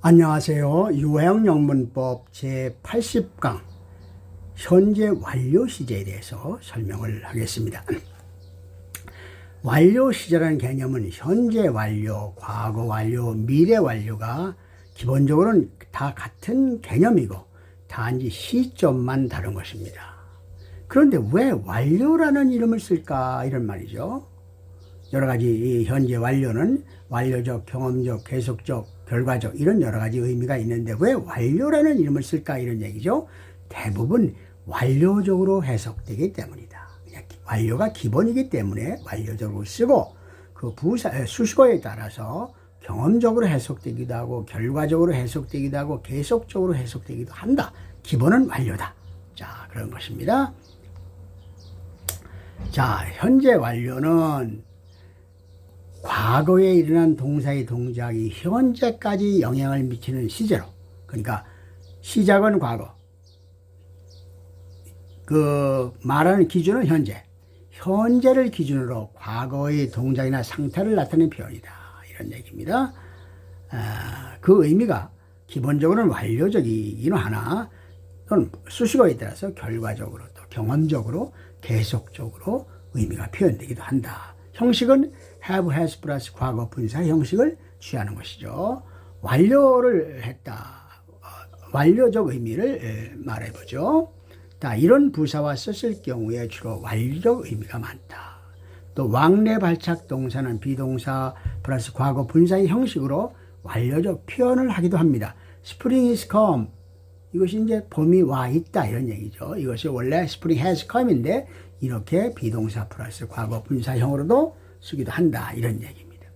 안녕하세요. 유해영영문법 제80강 현재 완료 시제에 대해서 설명을 하겠습니다. 완료 시제라는 개념은 현재 완료, 과거 완료, 미래 완료가 기본적으로는 다 같은 개념이고 단지 시점만 다른 것입니다. 그런데 왜 완료라는 이름을 쓸까 이런 말이죠. 여러 가지 이 현재 완료는 완료적, 경험적, 계속적, 결과적 이런 여러 가지 의미가 있는데 왜 완료라는 이름을 쓸까 이런 얘기죠. 대부분 완료적으로 해석되기 때문이다. 완료가 기본이기 때문에 완료적으로 쓰고 그 부사 수식어에 따라서 경험적으로 해석되기도 하고 결과적으로 해석되기도 하고 계속적으로 해석되기도 한다. 기본은 완료다. 자 그런 것입니다. 자 현재 완료는 과거에 일어난 동사의 동작이 현재까지 영향을 미치는 시제로. 그러니까 시작은 과거. 그 말하는 기준은 현재. 현재를 기준으로 과거의 동작이나 상태를 나타내는 표현이다. 이런 얘기입니다. 아, 그 의미가 기본적으로는 완료적이기는 하나 또는 수식어에 따라서 결과적으로 또 경험적으로 계속적으로 의미가 표현되기도 한다 형식은 have, has 플러스 과거 분사 형식을 취하는 것이죠. 완료를 했다. 어, 완료적 의미를 말해보죠. 자, 이런 부사와 썼을 경우에 주로 완료적 의미가 많다. 또 왕래 발착 동사는 비동사 플러스 과거 분사의 형식으로 완료적 표현을 하기도 합니다. Spring is come. 이것이 이제 봄이 와 있다 이런 얘기죠. 이것이 원래 spring has come인데 이렇게 비동사 플러스 과거 분사형으로도 쓰기도 한다. 이런 얘기입니다.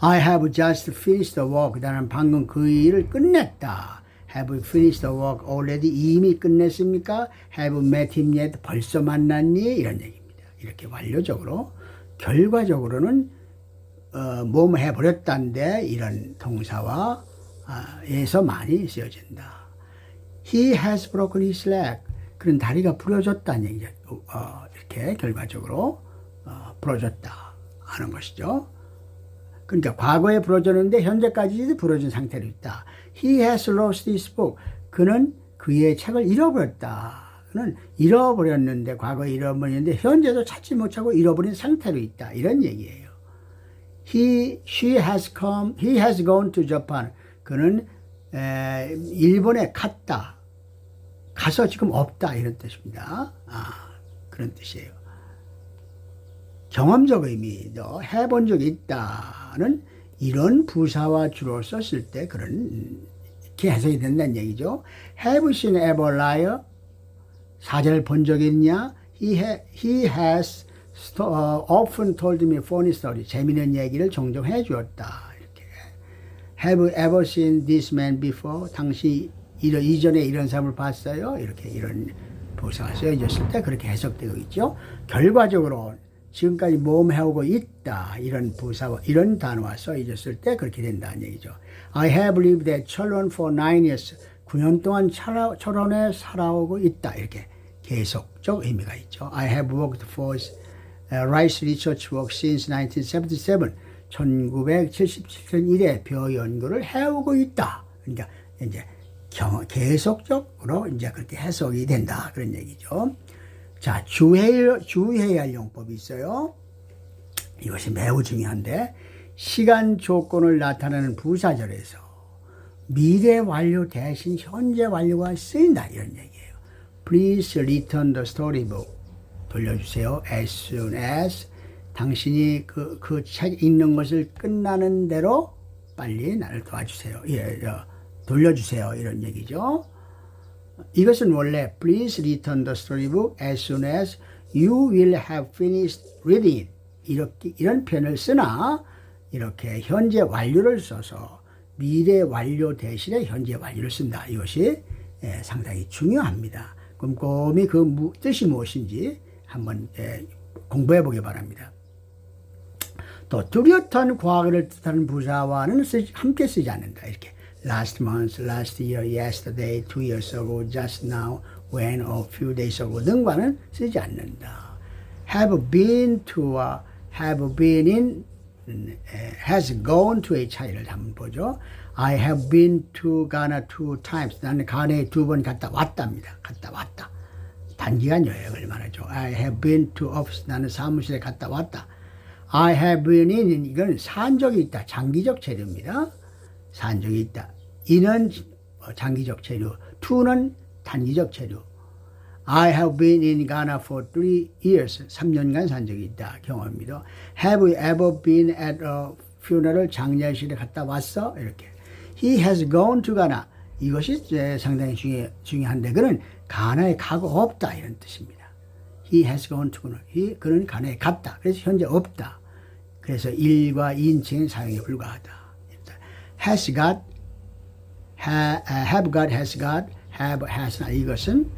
I have just finished the work. 나는 방금 그 일을 끝냈다. Have finished the work already? 이미 끝냈습니까? Have met him yet? 벌써 만났니? 이런 얘기입니다. 이렇게 완료적으로 결과적으로는 어, 뭐뭐 해버렸다인데 이런 동사와 아, 에서 많이 쓰여진다. He has broken his leg. 그런 다리가 부러졌다는 얘기죠. 어, 이렇게 결과적으로 어, 부러졌다 하는 것이죠. 그러니까 과거에 부러졌는데 현재까지 부러진 상태로 있다. He has lost his book. 그는 그의 책을 잃어버렸다. 그는 잃어버렸는데 과거에 잃어버렸는데 현재도 찾지 못하고 잃어버린 상태로 있다. 이런 얘기예요. He, she has come, he has gone to Japan. 그는 에, 일본에 갔다. 가서 지금 없다 이런 뜻입니다. 아, 그런 뜻이에요. 경험적 의미도 해본 적이 있다는 이런 부사와 주로 썼을 때 그런 이렇게 해석이 된다는 얘기죠. Have you seen ever liar? 사자를 본적 있냐? He, ha, he has sto, often told me funny story. 재미있는 얘기를 종종 해주었다. Have you ever seen this man before? 당시 이런 이전에 이런 사람을 봤어요. 이렇게 이런 부사가 쓰여졌을 때 그렇게 해석되고 있죠. 결과적으로 지금까지 모험 해오고 있다. 이런 부사와 이런 단어가 써있었을 때 그렇게 된다는 얘기죠. I have lived at 철원 for nine years. 9년 동안 철원에 살아오고 있다. 이렇게 계속적 의미가 있죠. I have worked for Rice Research Work since 1977. 1977년 이래 벼 연구를 해오고 있다. 그러니까 이제 경, 계속적으로 이제 그렇게 해석이 된다. 그런 얘기죠. 자, 주의, 주의해야 할 용법이 있어요. 이것이 매우 중요한데, 시간 조건을 나타내는 부사절에서 미래 완료 대신 현재 완료가 쓰인다. 이런 얘기예요. Please return the storybook. 돌려주세요. As soon as 당신이 그, 그 책 읽는 것을 끝나는 대로 빨리 나를 도와주세요. 예, 예. 돌려주세요. 이런 얘기죠. 이것은 원래 please return the storybook as soon as you will have finished reading it. 이렇게 이런 표현을 쓰나 이렇게 현재 완료를 써서 미래 완료 대신에 현재 완료를 쓴다. 이것이 예, 상당히 중요합니다. 꼼꼼히 그 뜻이 무엇인지 한번 예, 공부해 보기 바랍니다. 또 뚜렷한 과거를 뜻하는 부사와는 쓰지, 함께 쓰지 않는다. 이렇게 last month, last year, yesterday, two years ago, just now, when, a few days ago 등과는 쓰지 않는다. have been to와 have been in 음, 에, has gone to의 차이를 한번 보죠. I have been to Ghana two times. 나는 가나에 두 번 갔다 왔답니다. 갔다 왔다. 단기간 여행을 말하죠. I have been to office. 나는 사무실에 갔다 왔다. I have been in. 이건 산적이 있다. 장기적 체류입니다. 산적이 있다. 어, 장기적 체류. to는 단기적 체류. I have been in Ghana for three years. 3년간 산 적이 있다. 경험입니다. Have you ever been at a funeral? 장례실에 갔다 왔어? 이렇게. He has gone to Ghana. 이것이 상당히 중요, 중요한데 그는 가나에 가고 없다 이런 뜻입니다. He has gone to Ghana. 그는 가나에 갔다. 그래서 현재 없다. 그래서 일과 인칭 사용에 불과하다. has got, ha, have got, has got, have, has not. 이것은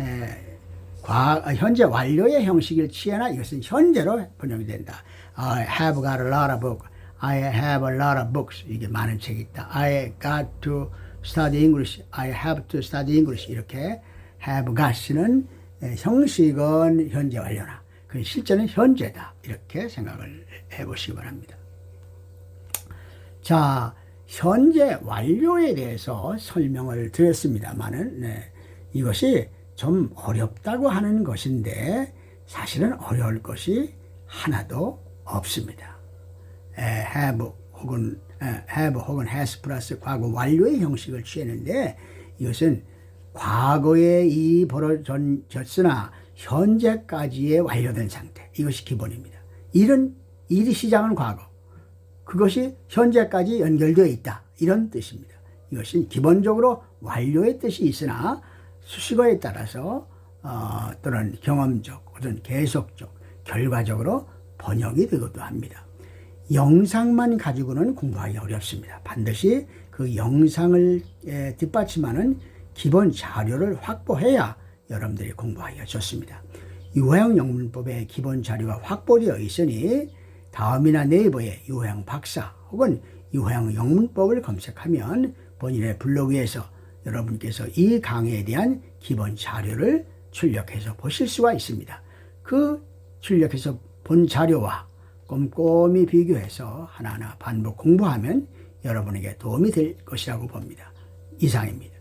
에, 과, 현재 완료의 형식을 취하나 이것은 현재로 번역이 된다. I have got a lot of books. I have a lot of books. 이게 많은 책이 있다. I got to study English. I have to study English. 이렇게 have got는 에, 형식은 현재 완료나 그 실제는 현재다. 이렇게 생각을 해 보시기 바랍니다. 자, 현재 완료에 대해서 설명을 드렸습니다만은 네, 이것이 좀 어렵다고 하는 것인데 사실은 어려울 것이 하나도 없습니다. 에, have 혹은 에, have 혹은 has 플러스 과거 완료의 형식을 취했는데 이것은 과거에 이 벌어졌으나 현재까지의 완료된 상태 이것이 기본입니다. 일은 일이 시작은 과거 그것이 현재까지 연결되어 있다. 이런 뜻입니다. 이것은 기본적으로 완료의 뜻이 있으나 수식어에 따라서 어, 또는 경험적 혹은 계속적 결과적으로 번역이 되기도 합니다. 영상만 가지고는 공부하기 어렵습니다. 반드시 그 영상을 에, 뒷받침하는 기본 자료를 확보해야 여러분들이 공부하기가 좋습니다. 유형 영문법의 기본 자료가 확보되어 있으니 다음이나 네이버에 유형 박사 혹은 유형 영문법을 검색하면 본인의 블로그에서 여러분께서 이 강의에 대한 기본 자료를 출력해서 보실 수가 있습니다. 그 출력해서 본 자료와 꼼꼼히 비교해서 하나하나 반복 공부하면 여러분에게 도움이 될 것이라고 봅니다. 이상입니다.